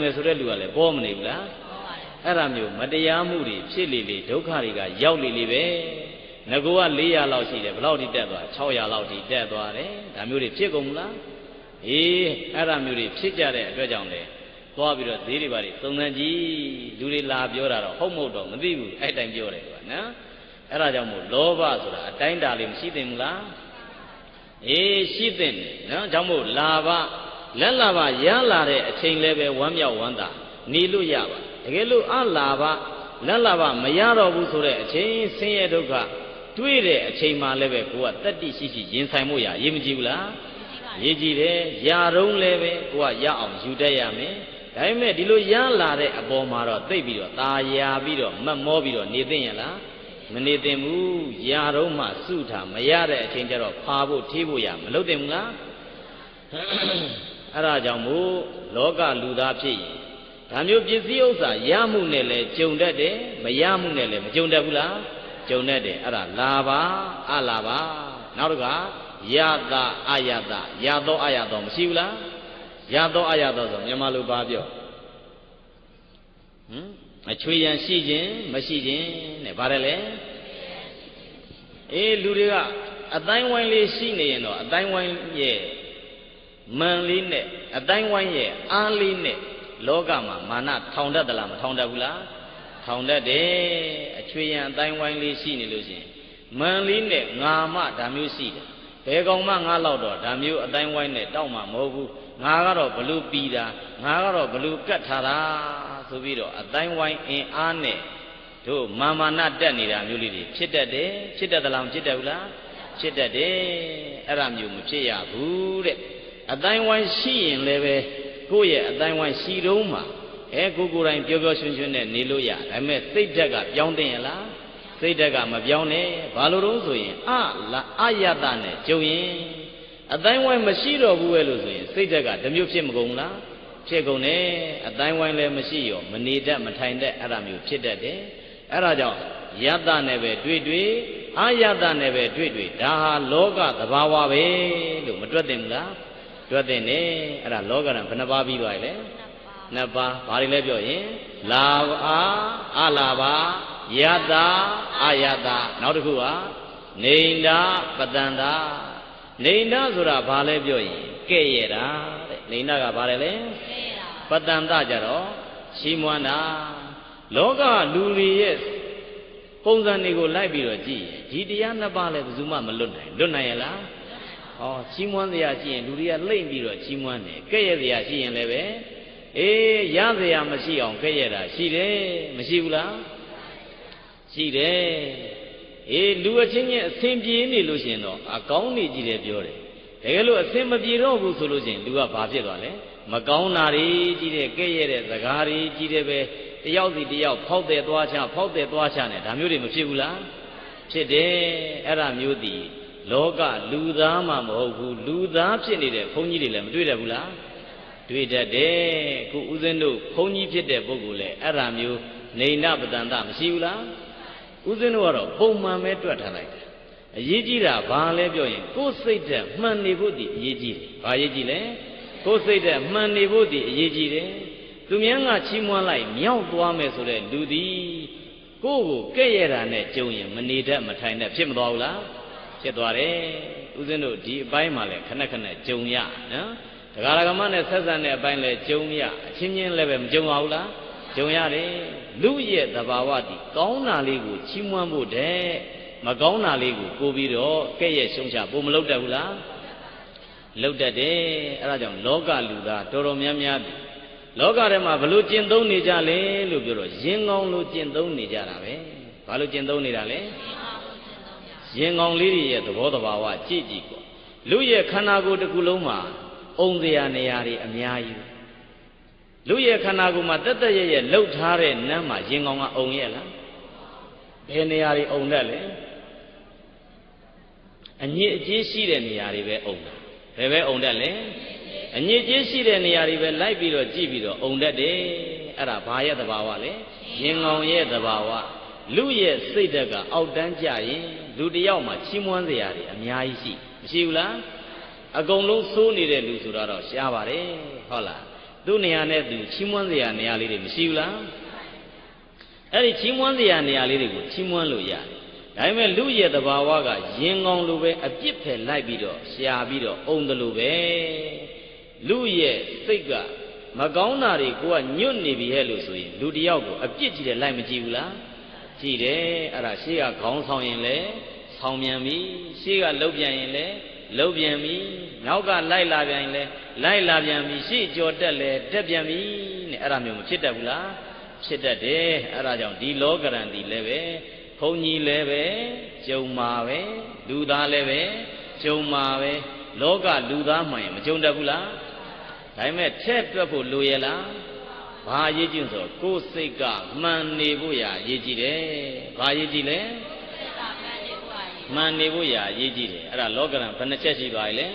မယ်ဆိုတဲ့လူကလည်းပေါ်မနေဘူးလားအဲ့ဒါမျိုးမတရားမှုတွေဖြစ်လေလေဒုက္ခတွေကရောက်လေလေပဲငကောက400လောက်ရှိတယ်ဘယ်လောက်ထိတက်သွား600လောက်ထိတက်သွားတယ်ဒါမျိုးတွေဖြစ်ကုန်မလားအေးအဲ့ဒါမျိုးတွေဖြစ်ကြတဲ့အတွက်ကြောင့်လေသွားပြီးတော့ဈေးတွေပါတွေသုံးသန်းကြီးလူတွေလာပြောတာတော့ဟုတ်မဟုတ်တော့မသိဘူးအဲ့တိုင်ပြောတယ်ကွာနော်အဲ့ဒါကြောင့်မို့လောဘဆိုတာအတိုင်းတာလေးမရှိသင့်ဘူးလားအေးရှိသင့်တယ်နော်ကြောင့်မို့လာဘ လက်လာဘရလာတဲ့အချိန်လည်းပဲဝမ်းမြောက်ဝမ်းသာနေလို့ရပါတကယ်လို့အလာဘလက်လာဘမရတော့ဘူးဆိုတဲ့အချိန်ဆင်းရဲဒုက္ခတွေ့တဲ့အချိန်မှလည်းပဲကိုကတတ္တိရှိရှိရင်ဆိုင်မှုရရေးမကြည့်ဘူးလားရေးကြည့်တယ်ຢာတုံးလည်းပဲကိုကရအောင်ယူတတ်ရမယ်ဒါပေမဲ့ဒီလိုရလာတဲ့အပေါ်မှာတော့သိပြီးတော့ตาယာပြီးတော့မတ်မောပြီးတော့နေသိရင်လားမနေသင့်ဘူးຢာတုံးမှစုထားမရတဲ့အချိန်ကျတော့ဖာဖို့ထေးဖို့ရမလုပ်သင့်ဘူးလား အဲ့ဒါကြောင့်မို့လောကလူသားဖြစ်ရင်ဒါမျိုးပစ္စည်းဥစ္စာရမှုနဲ့လည်းကြုံတတ်တယ်မရမှုနဲ့လည်းမကြုံတတ်ဘူးလားကြုံတတ်တယ်အဲ့ဒါလာပါအလာပါနောက်တစ်ခါယတာအယတာယသောအယသောမရှိဘူးလားယသောအယသောဆိုမြန်မာလိုပါပြောဟမ်အချွေရန်ရှိခြင်းမရှိခြင်းနဲ့ဗါတယ်လေအေးလူတွေကအတိုင်းဝိုင်းလေးရှိနေရင်တော့အတိုင်းဝိုင်းရဲ့ မန်လေးနဲ့အတိုင်းဝိုင်းရဲ့အားလေးနဲ့လောကမှာမာနထောင်တတ်သလားမထောင်တတ်ဘူးလားထောင်တတ်တယ်အချွေရန်အတိုင်းဝိုင်းလေးရှိနေလို့ရှိရင်မန်လေးနဲ့ငါမဒါမျိုးရှိတယ်ဘယ်ကောင်မှငါလောက်တော့ဒါမျိုးအတိုင်းဝိုင်းနဲ့တောက်မှမဟုတ်ဘူးငါကတော့ဘလူပီတာငါကတော့ဘလူကတ်ထားတာဆိုပြီးတော့အတိုင်းဝိုင်းအင်အားနဲ့တို့မာမာနတက်နေတာမျိုးလေးတွေဖြစ်တတ်တယ်ဖြစ်တတ်သလားမဖြစ်တတ်ဘူးလားဖြစ်တတ်တယ်အဲ့ဒါမျိုးမဖြစ်ရဘူးတဲ့ အတိုင်းဝိုင်းရှိရင်လည်းပဲကိုယ့်ရဲ့အတိုင်းဝိုင်းရှိတုံးမှာအဲကိုကိုယ်တိုင်ပျော်ပျော်ရွှင်ရွှင်နဲ့နေလို့ရဒါပေမဲ့စိတ်ဓာတ်ကပြောင်းတင်ရလားစိတ်ဓာတ်ကမပြောင်းနဲ့ဘာလို့တော့ဆိုရင်အလာအယတနဲ့ကြုံရင်အတိုင်းဝိုင်းမရှိတော့ဘူးပဲလို့ဆိုရင်စိတ်ဓာတ်ကတမျိုးဖြစ်မကုန်လားဖြစ်ကုန်တယ်အတိုင်းဝိုင်းလည်းမရှိရောမနေတတ်မထိုင်တတ်အဲ့ဒါမျိုးဖြစ်တတ်တယ်အဲ့ဒါကြောင့်ယတနဲ့ပဲတွေ့တွေ့အာယတနဲ့ပဲတွေ့တွေ့ဒါဟာလောကသဘာဝပဲလို့မတွက်သင့်ဘူးလား တွက်သင့်တယ်အဲ့ဒါလောကရံဘယ်နှပါးပြီးသွားရလဲနှစ်ပါးဘာတွေလဲပြောရင်လာဘာအလာဘာယတာအာယတာနောက်တစ်ခုကနေန္ဒပတန္တာနေန္ဒဆိုတာဘာလဲပြောရင်ကဲ့ရတာတဲ့နေန္ဒကဘာလဲလဲပတန္တာကြတော့ရှီးမွမ်းတာလောကလူတွေရဲ့ပုံစံတွေကိုလိုက်ပြီးတော့ကြည့်ရင်ဒီတရားနှစ်ပါးလည်းဘယ်သူမှမလွတ်နိုင်လွတ်နိုင်ရလား ဟောချီးမွမ်းတရားရှိရင်လူတွေကလိမ့်ပြီးတော့ချီးမွမ်းတယ်ကဲ့ရဲ့တရားရှိရင်လည်းပဲအေးရစရာမရှိအောင်ကဲ့ရဲ့တာရှိတယ်မရှိဘူးလားရှိတယ်အေးလူအချင်းချင်းအဆင်ပြေနေလို့ရှိရင်တော့အကောင်းနေကြည့်တယ်ပြောတယ်တကယ်လို့အဆင်မပြေတော့ဘူးဆိုလို့ရှိရင်လူကဘာဖြစ်သွားလဲမကောင်းတာတွေကြီးတဲ့ကဲ့ရဲ့တဲ့စကားတွေကြီးတယ်ပဲတယောက်စီတယောက်ဖောက်တဲ့သွားချဖောက်တဲ့သွားချနဲ့ဒါမျိုးတွေမဖြစ်ဘူးလားဖြစ်တယ်အဲ့ဒါမျိုးတည် လောကလူသားမှမဟုတ်ဘူးလူသားဖြစ်နေတဲ့ဘုန်းကြီးတွေလည်းမတွေ့တတ်ဘူးလားတွေ့တတ်တယ်ခုဦးဇင်းတို့ဘုန်းကြီးဖြစ်တဲ့ပုဂ္ဂိုလ်လည်းအဲ့ဒါမျိုးနေနပတန်တမရှိဘူးလားဦးဇင်းတို့ကတော့ပုံမှန်ပဲတွက်ထားလိုက်တယ်အရေးကြီးတာဘာလဲပြောရင်ကိုယ်စိတ်ဓာတ်မှန်နေဖို့တည်အရေးကြီးတယ်ဘာအရေးကြီးလဲကိုယ်စိတ်ဓာတ်မှန်နေဖို့တည်အရေးကြီးတယ်သူများကချီးမွမ်းလိုက်မြောက်သွားမယ်ဆိုတဲ့လူသည်ကိုယ့်ကိုကဲ့ရဲ့တာနဲ့ကြုံရင်မနေတတ်မထိုင်တတ်ဖြစ်မသွားဘူးလား ဖြစ်သွားတယ်ဦးဇင်းတို့ဒီအပိုင်းမှာလည်းခဏခဏကြုံရနော်တရားဓမ္မနဲ့ဆက်ဆံတဲ့အပိုင်းလည်းကြုံရအချင်းချင်းလည်းပဲမကြုံပါဘူးလားကြုံရတယ်လူရဲ့သဘာဝတည်ကောင်းတာလေးကိုချီးမွမ်းဖို့တဲ့မကောင်းတာလေးကိုကိုပြီးတော့ကဲ့ရဲ့ရှုံချပုံမလုပ်တတ်ဘူးလားလုပ်တတ်တယ်အဲဒါကြောင့်လောကလူသားတော်တော်များများလောကထဲမှာဘလို့ကျင့်သုံးနေကြလဲလို့ပြောတော့ရင်ကောင်းလို့ကျင့်သုံးနေကြတာပဲဘာလို့ကျင့်သုံးနေတာလဲ ရင်ကောင်းလေးတွေရဲ့သဘောတဘာဝကြည့်ကြည့်ပေါ့လူရဲ့ခန္ဓာကိုယ်တစ်ခုလုံးမှာအုံစရာနေရာတွေအများကြီးလူရဲ့ခန္ဓာကိုယ်မှာတက်တက်ရဲ့ရဲ့လှုပ်ထားတဲ့နမ်းမှာရင်ကောင်းကအုံရဲ့လားဘယ်နေရာတွေအုံတတ်လဲအညစ်အကြေးရှိတဲ့နေရာတွေပဲအုံတာဘယ်ပဲအုံတတ်လဲအညစ်အကြေးရှိတဲ့နေရာတွေပဲလိုက်ပြီးတော့ကြည့်ပြီးတော့အုံတတ်တယ်အဲ့ဒါဘာရဲ့သဘာဝလဲရင်ကောင်းရဲ့သဘာဝလူရဲ့စိတ်ဓာတ်ကအောက်တန်းကြရင် လူတယောက်မှာချီးမွမ်းစရာတွေအများကြီးရှိမရှိဘူးလားအကုန်လုံးစိုးနေတဲ့လူဆိုတော့ရှားပါတယ်ဟုတ်လားသူ့နေရာနဲ့သူချီးမွမ်းစရာနေရာလေးတွေမရှိဘူးလားအဲ့ဒီချီးမွမ်းစရာနေရာလေးတွေကိုချီးမွမ်းလို့ရတယ်ဒါပေမဲ့လူရဲ့တဘာဝကရင်ကောင်းလိုပဲအပြစ်ဖယ်လိုက်ပြီးတော့ရှာပြီးတော့အုံတယ်လို့ပဲလူရဲ့စိတ်ကမကောင်းတာတွေကိုကညွတ်နေပြီဟဲ့လို့ဆိုရင်လူတယောက်ကိုအပြစ်ကြည့်တယ်လိုက်မကြည့်ဘူးလား ကြည့်တယ်အဲ့ဒါရှေ့ကခေါင်းဆောင်ရင်လည်းဆောင်ပြန်ပြီရှေ့ကလှုပ်ပြန်ရင်လည်းလှုပ်ပြန်ပြီနောက်ကလိုက်လာပြန်ရင်လည်းလိုက်လာပြန်ပြီရှေ့ကြော်တက်လည်းတက်ပြန်ပြီနဲ့အဲ့ဒါမျိုးမဖြစ်တတ်ဘူးလားဖြစ်တတ်တယ်အဲ့ဒါကြောင့်ဒီလောကရန်ဒီလည်းပဲဘုန်းကြီးလည်းပဲကြုံမှာပဲလူသားလည်းပဲကြုံမှာပဲလောကလူသားမှန်ရင်မကြုံတတ်ဘူးလားဒါပေမဲ့ထက်တွက်ဖို့လိုရလား ဘာအရေးကြီးဆိုကိုယ်စိတ်ကမှန်နေဖို့ရာအရေးကြီးတယ်ဘာအရေးကြီးလဲမှန်နေဖို့ရာအရေးကြီးတယ်အဲ့ဒါလောကရန်ဘယ်နှချက်ရှိသွားပြီလဲ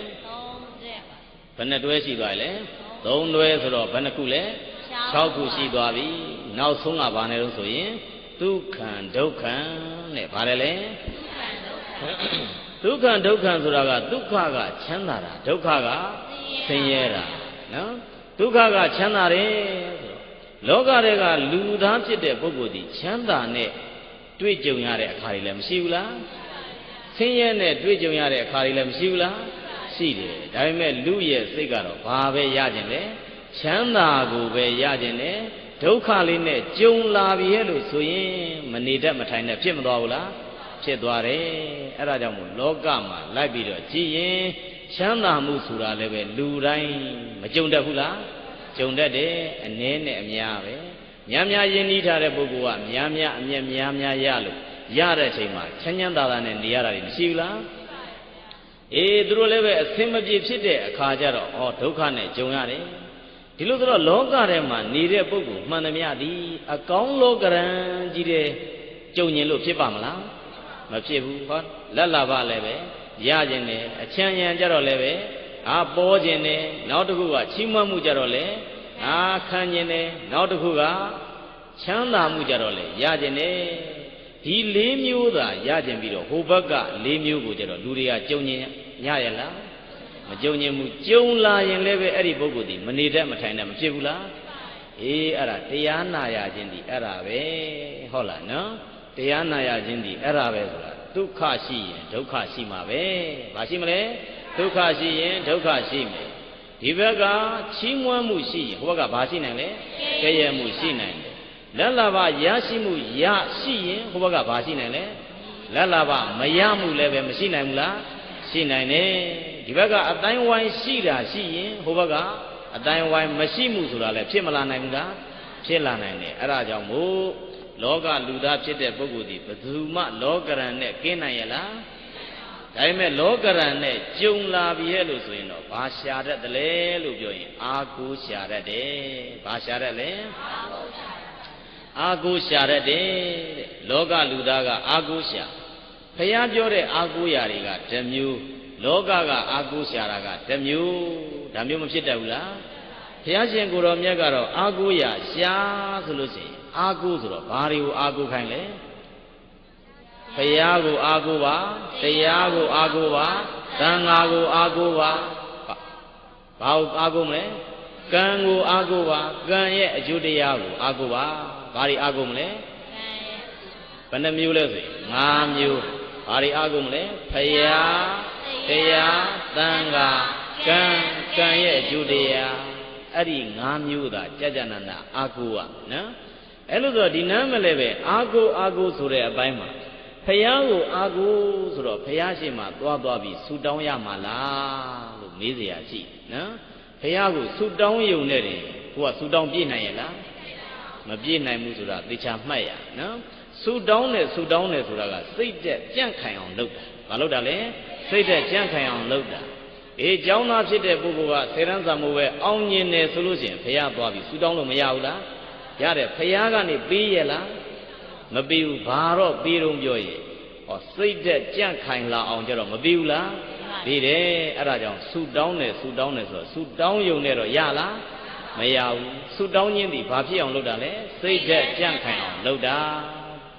ဘယ်နှတွဲရှိသွားပြီလဲသုံးတွဲဆိုတော့ဘယ်နှခုလဲ6ခုရှိသွားပြီနောက်ဆုံးကဘာနဲ့လို့ဆိုရင်ဒုက္ခံဒုက္ခံနဲ့ဗါတယ်လေဒုက္ခံဒုက္ခံဆိုတာကဒုက္ခကချမ်းသာတာဒုက္ခကဆင်းရဲတာနော်ဒုက္ခကချမ်းသာတယ်ဆိုတော့ လောကတွေကလူသားဖြစ်တဲ့ပုဂ္ဂိုလ်ဒီချမ်းသာနဲ့တွေ့ကြုံရတဲ့အခါတွေလည်းမရှိဘူးလားဆင်းရဲနဲ့တွေ့ကြုံရတဲ့အခါတွေလည်းမရှိဘူးလားရှိတယ်ဒါပေမဲ့လူရဲ့စိတ်ကတော့ဘာပဲရခြင်းလဲချမ်းသာကိုပဲရခြင်းနဲ့ဒုက္ခလေးနဲ့ကြုံလာပြီရဲ့လို့ဆိုရင်မနေတတ်မထိုင်တတ်ဖြစ်မသွားဘူးလားဖြစ်သွားတယ်အဲ့ဒါကြောင့်မို့လောကမှာလိုက်ပြီးတော့ကြည်ရင်ချမ်းသာမှုဆိုတာလည်းပဲလူတိုင်းမကြုံတတ်ဘူးလား ကြုံတတ်တယ်အနည်းနဲ့အများပဲများများယဉ်ဤထားတဲ့ပုဂ္ဂိုလ်ကများများအမျက်များများရလို့ရတဲ့အချိန်မှာချမ်းချမ်းသာသာနဲ့နေရတာမရှိဘူးလားအေးသူတို့လည်းပဲအဆင်မပြေဖြစ်တဲ့အခါကျတော့ဩဒုက္ခနဲ့ကြုံရတယ်ဒီလိုဆိုတော့လောကထဲမှာနေတဲ့ပုဂ္ဂိုလ်မှန်သမျှသည်အကောင်းလောကရန်ကြီးတဲ့ကြုံញင်လို့ဖြစ်ပါမလားမဖြစ်ဘူးဟောလက်လာပါလည်းပဲရခြင်းနဲ့အချမ်းရံကြတော့လည်းပဲ အာပေါ်ခြင်းနဲ့နောက်တစ်ခုကချီးမွမ်းမှုကြတော့လည်းအာခံခြင်းနဲ့နောက်တစ်ခုကချမ်းသာမှုကြတော့လည်းရခြင်းနဲ့ဒီလေးမျိုးသာရခြင်းပြီးတော့ဟိုဘက်ကလေးမျိုးကိုကြတော့လူတွေကကြုံញင်ရရလားမကြုံញင်မှုကြုံလာရင်လည်းပဲအဲ့ဒီပုဂ္ဂိုလ်ဒီမနေတတ်မထိုင်တတ်မဖြစ်ဘူးလားအေးအဲ့ဒါတရားနာရခြင်းဒီအဲ့ဒါပဲဟုတ်လားနော်တရားနာရခြင်းဒီအဲ့ဒါပဲဆိုတာဒုက္ခရှိရင်ဒုက္ခရှိမှာပဲဘာရှိမလဲ ဒုက္ခရှိရင်ဒုက္ခရှိမယ်ဒီဘက်ကချီးမွမ်းမှုရှိရင်ဟိုဘက်ကဘာရှိနိုင်လဲကြဲရမှုရှိနိုင်တယ်လက်လာဘရရှိမှုရရှိရင်ဟိုဘက်ကဘာရှိနိုင်လဲလက်လာဘမရမှုလည်းပဲမရှိနိုင်ဘူးလားရှိနိုင်တယ်ဒီဘက်ကအတိုင်းဝိုင်းရှိတာရှိရင်ဟိုဘက်ကအတိုင်းဝိုင်းမရှိမှုဆိုတာလည်းဖြစ်မလာနိုင်ဘူးလားဖြစ်လာနိုင်တယ်အဲ့ဒါကြောင့်မို့လောကလူသားဖြစ်တဲ့ပုဂ္ဂိုလ်ဒီဘယ်သူမှလောကရန်နဲ့ကင်းနိုင်ရလား ဒါပေမဲ့လောကရန်နဲ့ကြုံလာပြီရဲ့လို့ဆိုရင်တော့ဘာရှာတတ်တယ်လဲလို့ပြောရင် အာကိုရှာတတ်တယ်ဘာရှာတတ်လဲအာကိုရှာတတ်တယ်တဲ့လောကလူသားကအာကိုရှာဘုရားပြောတဲ့အာကိုရာတွေကဓမျိုးလောကကအာကိုရှာတာကဓမျိုးဒါမျိုးမဖြစ်တတ်ဘူးလားဘုရားရှင်ကိုတော်မြတ်ကတော့အာကိုရာရှာဆိုလို့ရှိရင်အာကိုဆိုတော့ဘာတွေကိုအာကိုခိုင်းလဲ ဘုရားကိုအာကိုပါတရားကိုအာကိုပါသံဃာကိုအာကိုပါဘာကိုအာကိုမလဲကံကိုအာကိုပါကံရဲ့အကျိုးတရားကိုအာကိုပါဘာတွေအာကိုမလဲဘယ်နှမျိုးလဲဆိုရင်၅မျိုးဘာတွေအာကိုမလဲဖယားတရားသံဃာကံကံရဲ့အကျိုးတရားအဲ့ဒီ၅မျိုးသာကြာကြာနာနာအာကိုอ่ะနော်အဲ့လိုဆိုဒီနားမလဲပဲအာကိုအာကိုဆိုတဲ့အပိုင်းမှာ ဖယားကိုအာကိုဆိုတော့ဖယားရှင်မှာသွားသွားပြီးဆူတောင်းရမှာလားလို့မေးเสียရှိနော်ဖယားကိုဆူတောင်းယုံနဲ့တယ်ကိုကဆူတောင်းပြည့်နိုင်ရဲ့လားမပြည့်နိုင်ဘူးဆိုတာသေချာမှတ်ရနော်ဆူတောင်းတယ်ဆူတောင်းတယ်ဆိုတာကစိတ်တက်ကြန့်ခိုင်အောင်လုပ်တာမလုပ်တာလေစိတ်တက်ကြန့်ခိုင်အောင်လုပ်တာအေးเจ้าသားဖြစ်တဲ့ပုဂ္ဂိုလ်ကစေရန်စာမိုးပဲအောင်မြင်တယ်ဆိုလို့ရှိရင်ဖះသွားပြီဆူတောင်းလို့မရဘူးလားရတယ်ဖះကနေပေးရလား မပေးဘူးဘာတော့ပေးတော့ပြောရင်ဟောစိတ်တက်ကြန့်ခိုင်လာအောင်ကြတော့မပေးဘူးလားပေးတယ်အဲ့ဒါကြောင့်ဆူတောင်းတယ်ဆူတောင်းတယ်ဆိုတော့ဆူတောင်းယုံနဲ့တော့ရလားမရဘူးဆူတောင်းခြင်းဒီဘာဖြစ်အောင်လုပ်တာလဲစိတ်တက်ကြန့်ခိုင်အောင်လုပ်တာ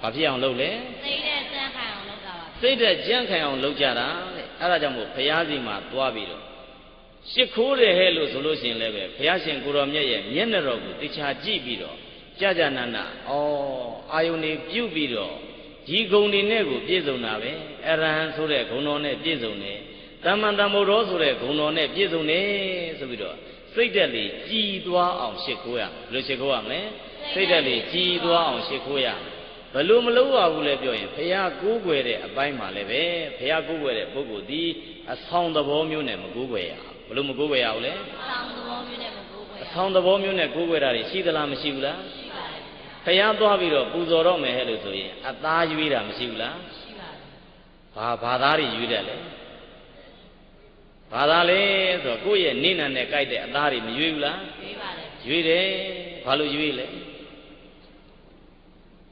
ဘာဖြစ်အောင်လုပ်လဲစိတ်တက်ကြန့်ခိုင်အောင်လုပ်တာပါစိတ်တက်ကြန့်ခိုင်အောင်လုပ်ကြတာတဲ့အဲ့ဒါကြောင့်မို့ဘုရားစီမှာသွားပြီးတော့ရှ िख ိုးတယ်ဟဲ့လို့ဆိုလို့ရှိရင်လည်းပဲဘုရားရှင်ကိုရောမြတ်ရဲ့မျက်နှာတော်ကိုတခြားကြည့်ပြီးတော့ ကြာကြာနာနာဩအာယုန်နေပြုတ်ပြီးတော့ဒီဂုံတွေနဲ့ကိုပြည့်စုံတာပဲအရဟံဆိုတဲ့ဂုံတော်နဲ့ပြည့်စုံတယ်တမ္မန်တမ္ဗုဒ္ဓဆိုတဲ့ဂုံတော်နဲ့ပြည့်စုံတယ်ဆိုပြီးတော့စိတ်တက်လေးကြည်သွားအောင်ရှ िख ိုးရဘယ်လိုရှ िख ိုးရမလဲစိတ်တက်လေးကြည်သွားအောင်ရှ िख ိုးရဘယ်လိုမလုပ်ရဘူးလဲပြောရင်ဘုရားကိုးကွယ်တဲ့အပိုင်းမှာလည်းပဲဘုရားကိုးကွယ်တဲ့ပုဂ္ဂိုလ်ဒီအဆောင်သဘောမျိုးနဲ့မကိုးကွယ်ရဘူးဘယ်လိုမကိုးကွယ်ရဘူးလဲ ဆောင်းသဘောမျိုးနဲ့မကိုးကွယ် အဆောင်သဘောမျိုးနဲ့ကိုးကွယ်တာတွေရှိသလားမရှိဘူးလား ရှိပါတယ် ဖျားသွားပြီးတော့ပူဇော်တော့မယ်ဟဲ့လို့ဆိုရင်အသားရွေးတာမရှိဘူးလားရှိပါတယ်ဘာဘာသားတွေရွေးတယ်လဲဘာသာလဲဆိုတော့ကိုယ့်ရဲ့နိနံနဲ့ကြိုက်တဲ့အသားတွေမရွေးဘူးလားရွေးပါတယ်ရွေးတယ်ဘာလို့ရွေးလဲ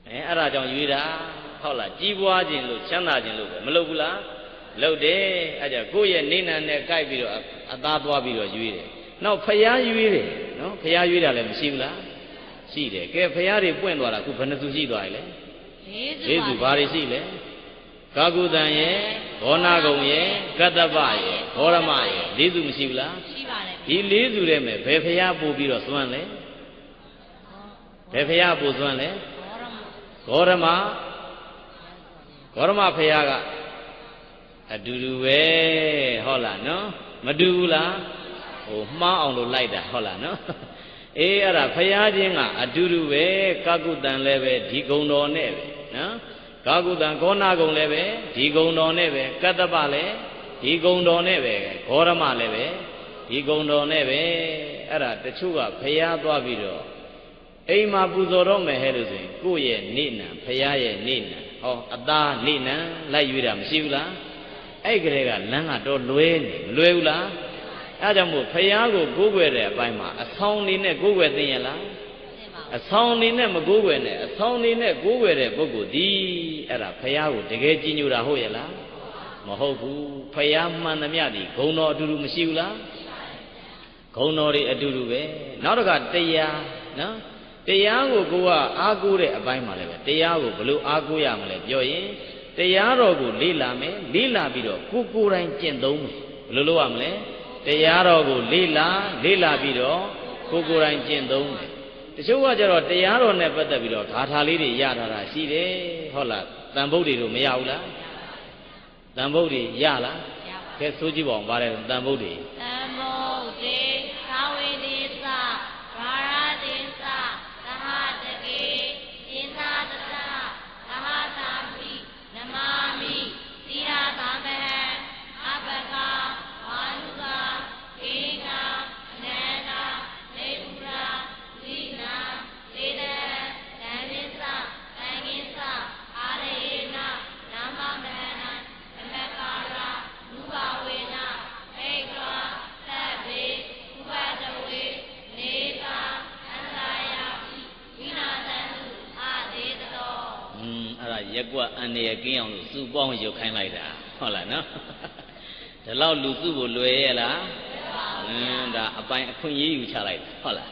အဲအဲ့ဒါကြောင့်ရွေးတာဟုတ်လားကြီးပွားခြင်းလို့ချမ်းသာခြင်းလို့ပဲမလုပ်ဘူးလားလုပ်တယ်အဲ့ကြောင့်ကိုယ့်ရဲ့နိနံနဲ့ကြိုက်ပြီးတော့အသားသွားပြီးတော့ရွေးတယ်နောက်ဖျားရွေးတယ်နော်ဖျားရွေးတာလည်းမရှိဘူးလား ရှိတယ်ကဲဖျားတွေပွင့်သွားတာအခုဘယ်နှစုရှိသွားပြီလဲလေးစုလေးစုဘာတွေရှိလဲကာကုတံရဲ့ဘောနာကုံရဲ့ကတ္တပရဲ့ဘောရမရဲ့လေးစုမရှိဘူးလားရှိပါတယ်ဒီလေးစုထဲမှာဘယ်ဖျားပို့ပြီးတော့သွမ်းလဲဘယ်ဖျားပို့သွမ်းလဲဘောရမဂေါရမဂေါရမဖျားကအတူတူပဲဟုတ်လားနော်မတူဘူးလားဟိုမှားအောင်လို့လိုက်တာဟုတ်လားနော် အေးအဲ့ဒါဖျားချင်းကအတူတူပဲကာကုတံလည်းပဲဒီဂုံတော်နဲ့ပဲနော်ကာကုတံဂောနာဂုံလည်းပဲဒီဂုံတော်နဲ့ပဲကတ္တပလည်းဒီဂုံတော်နဲ့ပဲဂေါရမလည်းပဲဒီဂုံတော်နဲ့ပဲအဲ့ဒါတချို့ကဖျားသွားပြီးတော့အိမ်မှာပူဇော်တော့မယ်ဟဲ့လို့ဆိုရင်ကိုယ့်ရဲ့နေနံဖရာရဲ့နေနံဟောအသားနေနံလိုက်ရွေးတာမရှိဘူးလားအဲ့ကလေးကလမ်းကတော့လွဲနေမလွဲဘူးလား အဲ့ကြောင့်မို့ဖရာကိုကိုးကွယ်တဲ့အပိုင်းမှာအဆောင်နေနဲ့ကိုးကွယ်သိရင်လားသိပါအဆောင်နေနဲ့မကိုးကွယ်နဲ့အဆောင်နေနဲ့ကိုးကွယ်တဲ့ပုဂ္ဂိုလ်ဒီအဲ့ဒါဖရာကိုတကယ်ကြည်ညိုတာဟုတ်ရဲ့လားမဟုတ်ဘူးဖရာမှန်သမျှဒီဂုံတော်အတူတူမရှိဘူးလားဂုံတော်တွေအတူတူပဲနောက်တစ်ခါတရားနော်တရားကိုကိုကအားကိုးတဲ့အပိုင်းမှာလည်းပဲတရားကိုဘလို့အားကိုးရမလဲပြောရင်တရားတော်ကိုလေ့လာမယ်လေ့လာပြီးတော့ကိုကိုယ်တိုင်ကျင့်သုံးမယ်ဘယ်လိုလုပ်ရမလဲ တရားတော်ကိုလေ့လာလေ့လာပြီးတော့ကိုကိုယ်တိုင်ကျင့်သုံးမယ်တချို့ကကြတော့တရားတော်နဲ့ပတ်သက်ပြီးတော့ဂါထာလေးတွေရထားတာရှိတယ်ဟုတ်လားတန်ဗုဒ္ဓတွေတို့မရဘူးလားတန်ဗုဒ္ဓတွေရလားရပါကဲဆိုကြည့်ပါဦးပါတယ်တန်ဗုဒ္ဓတွေသံမောတေသာ ရက်ကွက်အန်ရကင်းအောင်လို့စုပေါင်းရုပ်ခိုင်းလိုက်တာဟုတ်လားနော်ဒီလောက်လူစုဖို့လွယ်ရဲ့လားအင်းဒါအပိုင်အခွင့်အရေးယူချလိုက်တာဟုတ်လား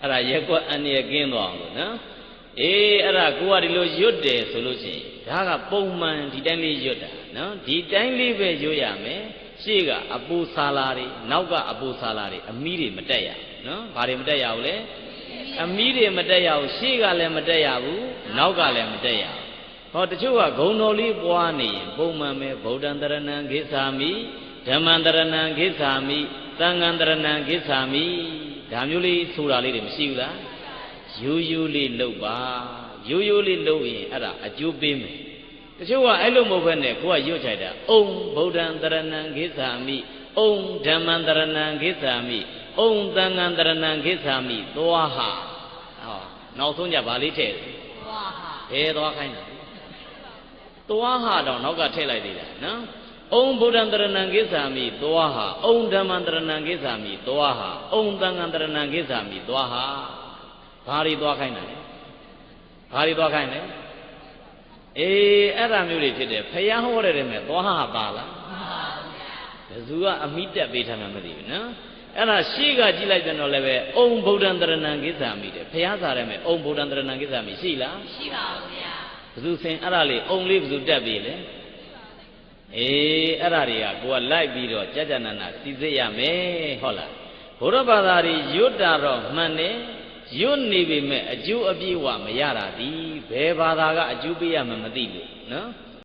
အဲ့ဒါရက်ကွက်အန်ရကင်းသွားအောင်လို့နော်အေးအဲ့ဒါကိုကဒီလိုရွတ်တယ်ဆိုလို့ရှိရင်ဒါကပုံမှန်ဒီတိုင်းလေးရွတ်တာနော်ဒီတိုင်းလေးပဲရွတ်ရမယ်ရှေ့ကအပူဆာလာတွေနောက်ကအပူဆာလာတွေအမီးတွေမတက်ရဘူးနော်ဘာတွေမတက်ရဘူးလဲအမီးတွေမတက်ရဘူးရှေ့ကလည်းမတက်ရဘူးနောက်ကလည်းမတက်ရဘူး ဟောတချို့ကဂုံတော်လေးပွားနေရင်ပုံမှန်ပဲဗုဒ္ဓံတရဏံဂိသာမိဓမ္မံတရဏံဂိသာမိသံဃံတရဏံဂိသာမိဒါမျိုးလေးဆိုတာလေးတွေမရှိဘူးလားရိုးရိုးလေးလုပ်ပါရိုးရိုးလေးလုပ်ရင်အဲ့ဒါအကျိုးပေးမယ်တချို့ကအဲ့လိုမဟုတ်ဘဲနဲ့ကိုကရွတ်ချိုက်တာအုံဗုဒ္ဓံတရဏံဂိသာမိအုံဓမ္မံတရဏံဂိသာမိအုံသံဃံတရဏံဂိသာမိသွားဟာဟောနောက်ဆုံးကြဗာလေးထည့်တယ်ဝါဟာဘယ်သွားခိုင်းတာ သွားဟာတော့နောက်ကထည့်လိုက်သေးတာနော်အုံဗုဒ္ဓံတရဏံကိစ္ဆာမိသွားဟာအုံဓမ္မံတရဏံကိစ္ဆာမိသွားဟာအုံသံဃံတရဏံကိစ္ဆာမိသွားဟာဘာတွေသွားခိုင်းတာလဲဘာတွေသွားခိုင်းလဲအေးအဲ့ဒါမျိုးတွေဖြစ်တယ်ဖယားဟောတဲ့တည်းမဲ့သွားဟာပါလားဘယ်သူကအမိတက်ပေးထားမှမသိဘူးနော်အဲ့ဒါရှေ့ကကြည့်လိုက်ပြန်တော့လည်းပဲအုံဗုဒ္ဓံတရဏံကိစ္ဆာမိတယ်ဖယားစားတယ်မဲ့အုံဗုဒ္ဓံတရဏံကိစ္ဆာမိရှိလားရှိပါဘူးဗျာ ဘယ်သူစင်အဲ့ဒါလေးအုံလေးဘယ်သူတက်ပြီလဲဟအေးအဲ့ဒါတွေကကိုကလိုက်ပြီးတော့ကြာကြာနာနာစီစစ်ရမယ်ဟုတ်လားဘုရားဘာသာတွေရွတ်တာတော့မှန်တယ်ရွတ်နေပေမဲ့အကျိုးအပြည့်ဝမရတာဒီဘယ်ဘာသာကအကျိုးပေးရမှမသိဘူးနော်